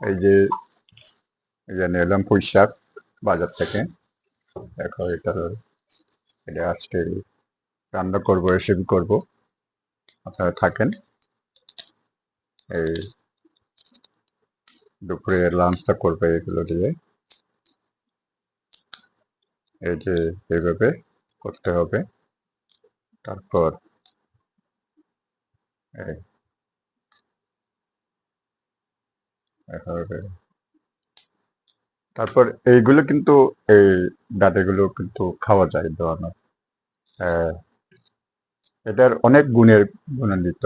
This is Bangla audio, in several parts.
এই যে এই যে নিলাম পুঁই বাজার থেকে। দেখো এটা এটা আজকে রান্না করব রেসিপি করব। আপনারা থাকেন। এই দুপুরে লাঞ্চটা করবে এগুলো দিয়ে। এই যে এইভাবে করতে হবে। তারপর এই এভাবে তারপর এইগুলো কিন্তু এই ডাটাগুলো কিন্তু খাওয়া যায় দোয়ানো। এটার অনেক গুণের গুণান্বিত।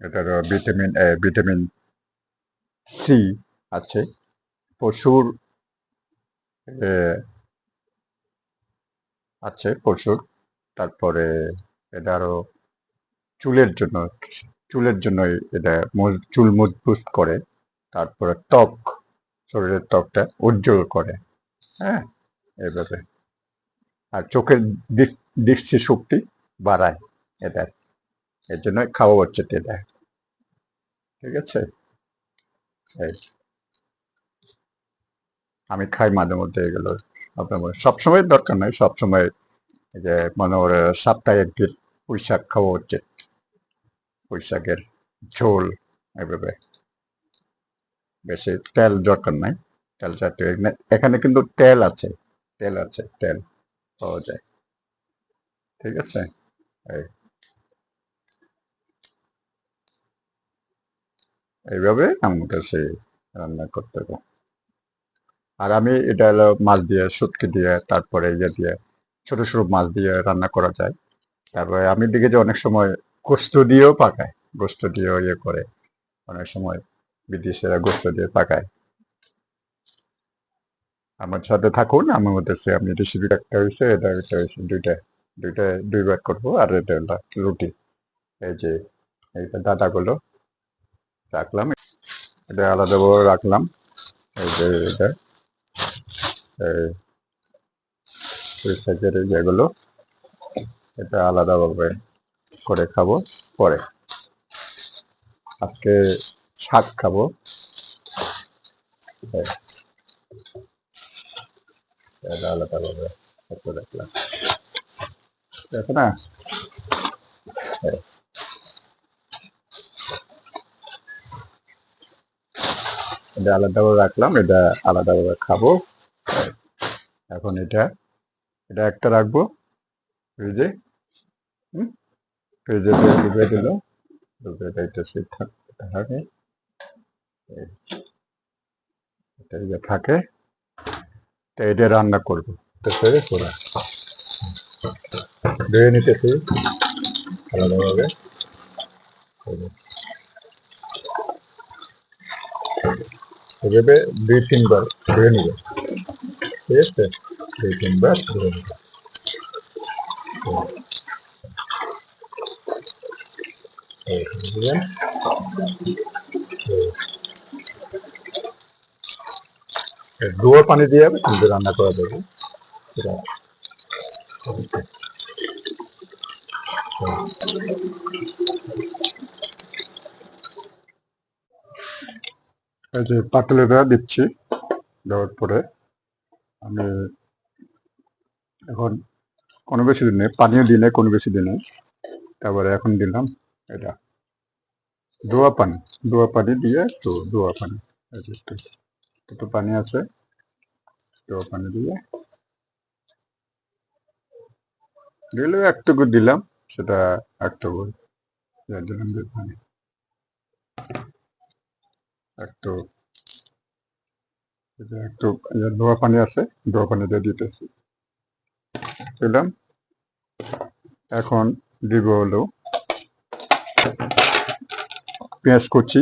এটার ভিটামিন এ ভিটামিন সি আছে। আহ, আছে প্রচুর তারপরে এটা আরও চুলের জন্য চুলের জন্য এটা চুল মজবুত করে। তারপরে ত্বক, শরীরের ত্বকটা উজ্জ্বল করে হ্যাঁ? এভাবে। আর চোখের দৃষ্টি শক্তি বাড়ায় এটা এর জন্য খাওয়া হচ্ছে এটা ঠিক আছে। আমি খাই মাঝে মধ্যে এগুলো। আপনার সবসময় দরকার নয় সবসময় এই যে মনে করে সপ্তাহে একদিন পুঁই শাক খাওয়া হচ্ছে। পুঁই শাকের ঝোল, এভাবে। বেশি তেল দরকার নাই। তেল জাতীয় এখানে- কিন্তু তেল আছে তেল আছে, তেল পাওয়া যায়। ঠিক আছে? এইভাবে আমার কাছে রান্না করতে হবে। আর আমি এটা হলো মাছ দিয়ে শুটকি দিয়ে, তারপরে ইয়ে দিয়ে, ছোট ছোট মাছ দিয়ে রান্না করা যায়। তারপরে আমি দেখেছি অনেক সময় গোস্ত দিয়েও পাকায়, গোস্ত দিয়েও ইয়ে করে। অনেক সময় বিদেশিরা গোস্ত দিয়ে পাকায় আমার সাথে থাকুন মধ্যে সে আমি রেসিপি একটা হয়েছে এটা একটা হয়েছে দুইটা দুইটা দুইবার করব, আর এটা রুটি। এই যে এইটা দাদাগুলো রাখলাম, এটা আলাদাভাবে রাখলাম। এই যে, এটা যেগুলো, এটা আলাদাভাবে করে খাব পরে। আজকে শাক খাব। আলাদাভাবে করে রাখলাম এটা আলাদাভাবে রাখলাম, এটা আলাদাভাবে খাব। এখন এটা এটা একটা রাখব। ফ্রিজে, হুম? ফ্রিজে ডুবে দিল ডুবে এটা সে থাকে। থাকে তো এটা রান্না করব। করে ধুয়ে নিতেছি। আলাদাভাবে এভাবে দুই তিনবার ধুয়ে নিব। ঠিক আছে দুই তিনবার ধুয়ে নিব। এই, ধোয়া পানি দিয়ে যাবে কিন্তু রান্না করা সেটা এই যে পাতলেটা দিচ্ছি দেওয়ার পরে আমি এখন কোনো বেশি দিন পানিও দিই নাই, কোনো বেশি দিন তারপরে এখন দিলাম এটা দোয়া পানি দোয়া পানি দিয়ে একটু দোয়া পানি। একটু একটু পানি আছে। দোয়া পানি দিয়ে। দিলে একটুকু দিলাম, সেটা একটুকু। দিলাম পানি। একটু এই যে একটু এই যে দোয়া পানি আছে দোয়া পানি দিয়ে দিতেছি। দিলাম। এখন দিব হলো পেঁয়াজ কুচি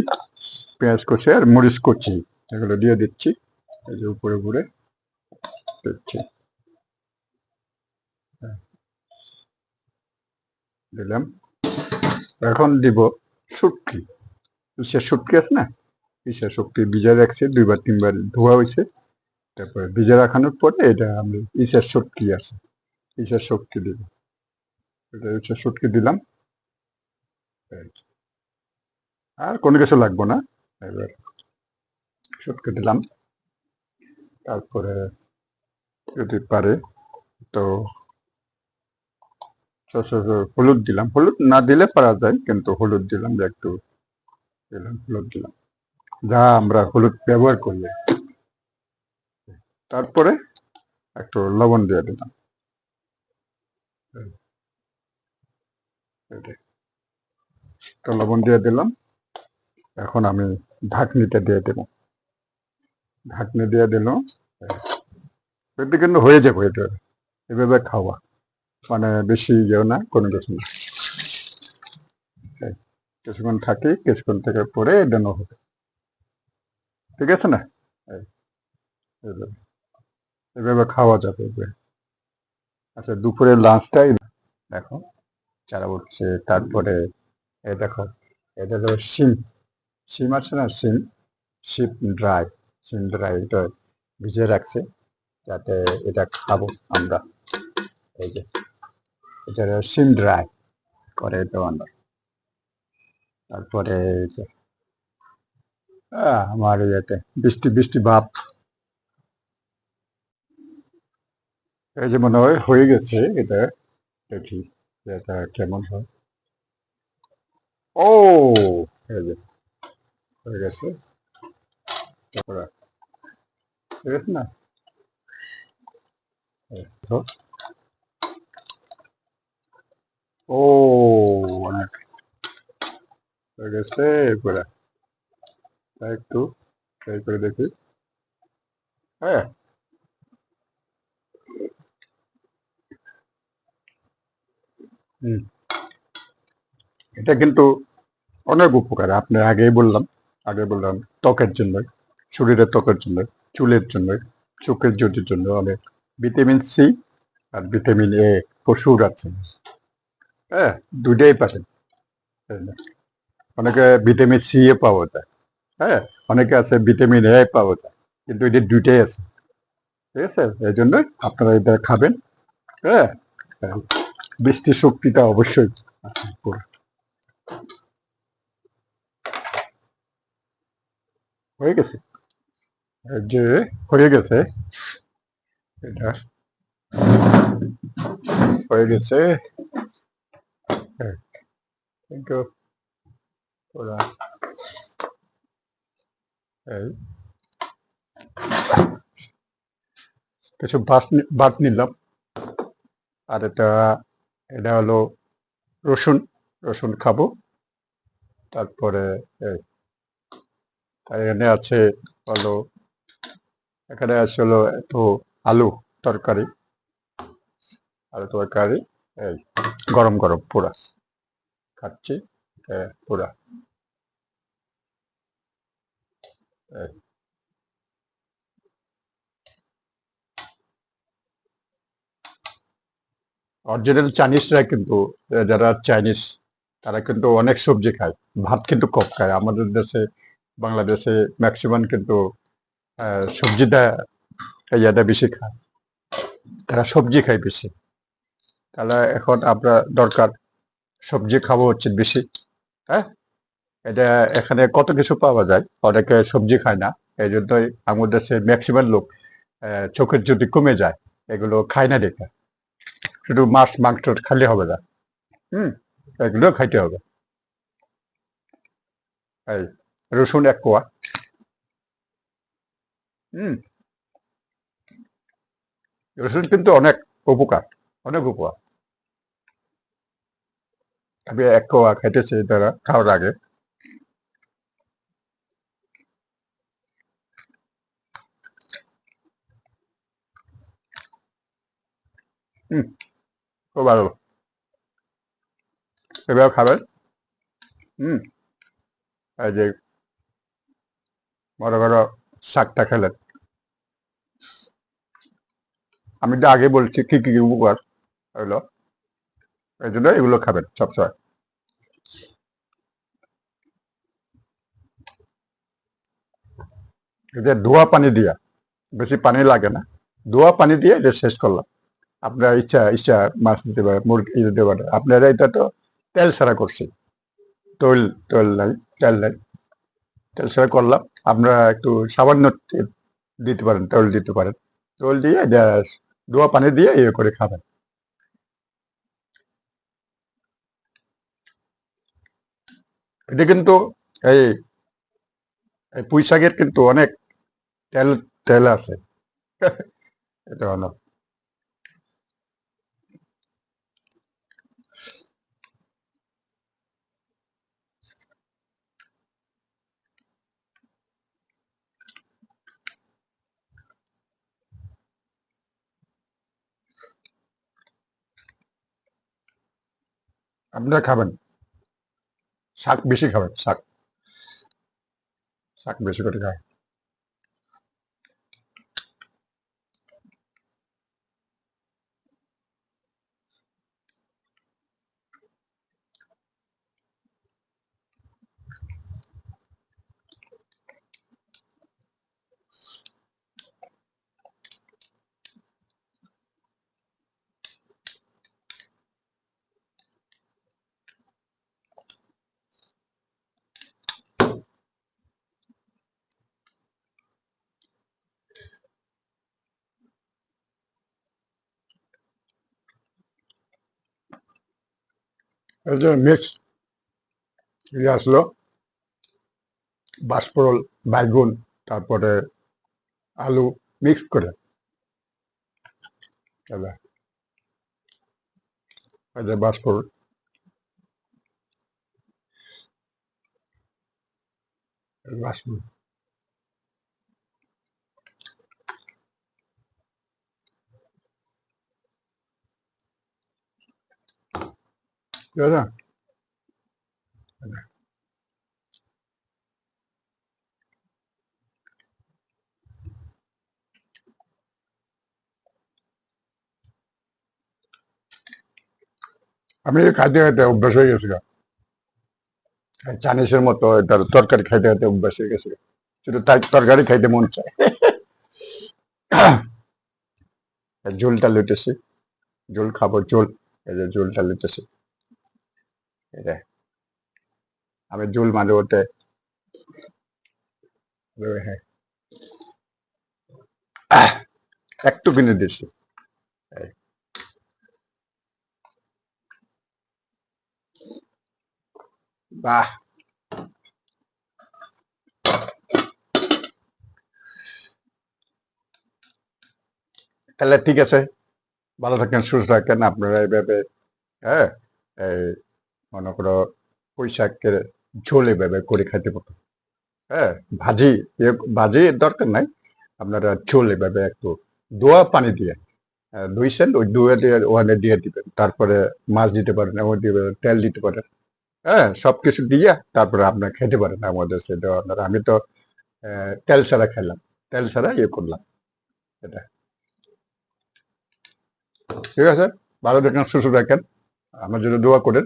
পেঁয়াজ কুচি আর মরিচ কুচি। এগুলো দিয়ে দিচ্ছি। এই যে উপরে উপরে দিচ্ছি। হ্যাঁ। দিলাম। এখন দিব শুটকি। ইসের শুটকি আছে না? ইসের শুটকি ভিজা রাখছে, দুইবার তিনবার ধোয়া হয়েছে। তারপরে ভিজা রাখানোর পরে এটা আমি ইসের শুটকি আছে। ইসের শুটকি দিব। এটা ইসের শুটকি দিলাম। আর কোনো কিছু লাগবো না। এবার চটকে দিলাম। তারপরে যদি পারে, তো হলুদ দিলাম। হলুদ না দিলে পারা যায়, কিন্তু হলুদ দিলাম যে একটু দিলাম, হলুদ দিলাম। যা আমরা হলুদ ব্যবহার করি। তারপরে একটু লবণ দিয়ে দিলাম। লবণ দিয়ে দিলাম। এখন আমি ঢাকনিটা দিয়ে দেব। ঢাকনি দিয়ে দিল। এতে কিন্তু হয়ে যাবে এটা। এভাবে খাওয়া। মানে বেশি ইয়েও না, কোনো কিছু না। কিছুক্ষণ থাকি, কিছুক্ষণ থেকে পরে দেন হবে। ঠিক আছে না? এভাবে। খাওয়া যাবে আচ্ছা দুপুরের লাঞ্চটাই দেখো চারা উঠছে তারপরে এই দেখো, এটা হলো শিম। শিম আছে না? শিম। শিপ ড্রাই ড্রাই এটা ভিজে রাখছে, যাতে এটা খাব আমরা। এই যে, এটা শিম ড্রাই করে এটা আমরা তারপরে আমার ইয়েতে বৃষ্টি বৃষ্টি ভাব। এই যে মনে হয় হয়ে গেছে এটা দেখি এটা কেমন হয়? ও, এই যে, হয়ে গেছে। তারপরে ঠিক আছে না একটু করে দেখি। হ্যাঁ। এটা কিন্তু অনেক উপকার আপনি আগেই বললাম আগে বললাম, ত্বকের জন্য শরীরের ত্বকের জন্য চুলের জন্য চোখের জ্যোতির জন্য অনেক ভিটামিন সি আর ভিটামিন এ প্রচুর আছে। হ্যাঁ দুটাই পাবেন তাই না? অনেকে ভিটামিন সি এ পাওয়া যায়। হ্যাঁ অনেকে আছে ভিটামিন এ পাওয়া যায়। কিন্তু এটা দুইটাই আছে। ঠিক আছে? এই জন্য আপনারা এটা খাবেন। হ্যাঁ হ্যাঁ, বৃষ্টি শক্তিটা অবশ্যই হয়ে গেছে? যে হয়ে গেছে, এটা হয়ে গেছে। কিছু বাস বাদ নিলাম। আর এটা এটা হলো রসুন রসুন খাব। তারপরে এখানে আছে হলো এখানে হলো একটু আলু তরকারি আলু তরকারি, এই গরম গরম পুরা খাচ্ছি পুরা। অরিজিনাল চাইনিজরা কিন্তু, যারা চাইনিজ তারা কিন্তু অনেক সবজি খায়, ভাত কিন্তু কম খায় আমাদের দেশে, বাংলাদেশে ম্যাক্সিমাম কিন্তু সবজিটা ইয়াটা বেশি খায়। তারা সবজি খায় বেশি। তাহলে এখন আমরা দরকার সবজি খাওয়া উচিত বেশি হ্যাঁ? এটা এখানে কত কিছু পাওয়া যায়, অনেকে সবজি খায় না। এই জন্যই আমাদের দেশে ম্যাক্সিমাম লোক চোখের যদি কমে যায়, এগুলো খায় না দেখে। শুধু মাছ, মাংস খালি হবে না, হুম? এগুলো খাইতে হবে। এই রসুন এক কোয়া। হুম। রসুন কিন্তু অনেক উপকার অনেক উপকার। আমি এক কোয়া খাইতেছি তারা খাওয়ার আগে। হুম, খুব ভালো। এভাবে খাবেন। হুম, এই যে বড় বড় শাকটা খেলেন আমি তো আগে বলছি, কি কি উপকার হলো? এই জন্য এগুলো খাবেন সবসময়। যে ধোয়া পানি দিয়া, বেশি পানি লাগে না। ধোয়া পানি দিয়ে এটা শেষ করলাম। আপনার ইচ্ছা ইচ্ছা মাছ দিতে পারে, মুরগি দিতে পারে। আপনারা এটা তো তেল ছাড়া করছি তৈল, তেল নাই তেল নাই। তেল ছাড়া করলাম। আমরা একটু সামান্য দিতে পারেন, তেল দিতে পারেন। তেল দিয়ে দোয়া পানি দিয়ে ইয়ে করে খাবেন। এটা কিন্তু এই পুঁই শাকের কিন্তু অনেক তেল তেল আছে। এটা হলো আপনারা খাবেন। শাক বেশি খাবেন শাক। শাক বেশি করে খাবেন যে মিক্স ইয়ে আসলো। বাষ্পরল বাইগুন তারপরে আলু মিক্স করে। এবার এই ঠিক আছে আমি খাইতে খাইতে অভ্যাস হয়ে গেছি চাইনিজের মতো এটার তরকারি খাইতে খাইতে অভ্যাস হয়ে গেছে শুধু তাই তরকারি খাইতে মন চায়। ঝোলটা লুটেছি ঝোল খাব, ঝোল। এই যে ঝোলটা লুটেছি যে আমি ঝোল মাঝে ওঠে হ্যাঁ। একটু কিনে এই। বাহ। তাহলে ঠিক আছে। ভালো থাকেন সুস্থ থাকেন আপনারা এইভাবে হ্যাঁ এই মনে করো পৈশাকের ঝোল এভাবে করে খাইতে পারো হ্যাঁ ভাজি ভাজি দরকার নাই। আপনারা ঝোল এভাবে একটু দোয়া পানি দিয়ে আহ, ধুইছেন ওই দুয়ে দিয়ে ওখানে দিয়ে দিবেন। তারপরে মাছ দিতে পারেন এমন দিবেন তেল দিতে পারেন। হ্যাঁ সব কিছু দিয়ে তারপরে আপনার খেতে পারেন আমাদের সেটা আপনারা আমি তো তেল ছাড়া খেলাম তেল ছাড়া ইয়ে করলাম এটা। ঠিক আছে? ভালো থাকেন সুস্থ থাকেন। আমার জন্য দোয়া করেন।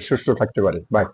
সুস্থ থাকতে পারে। বাই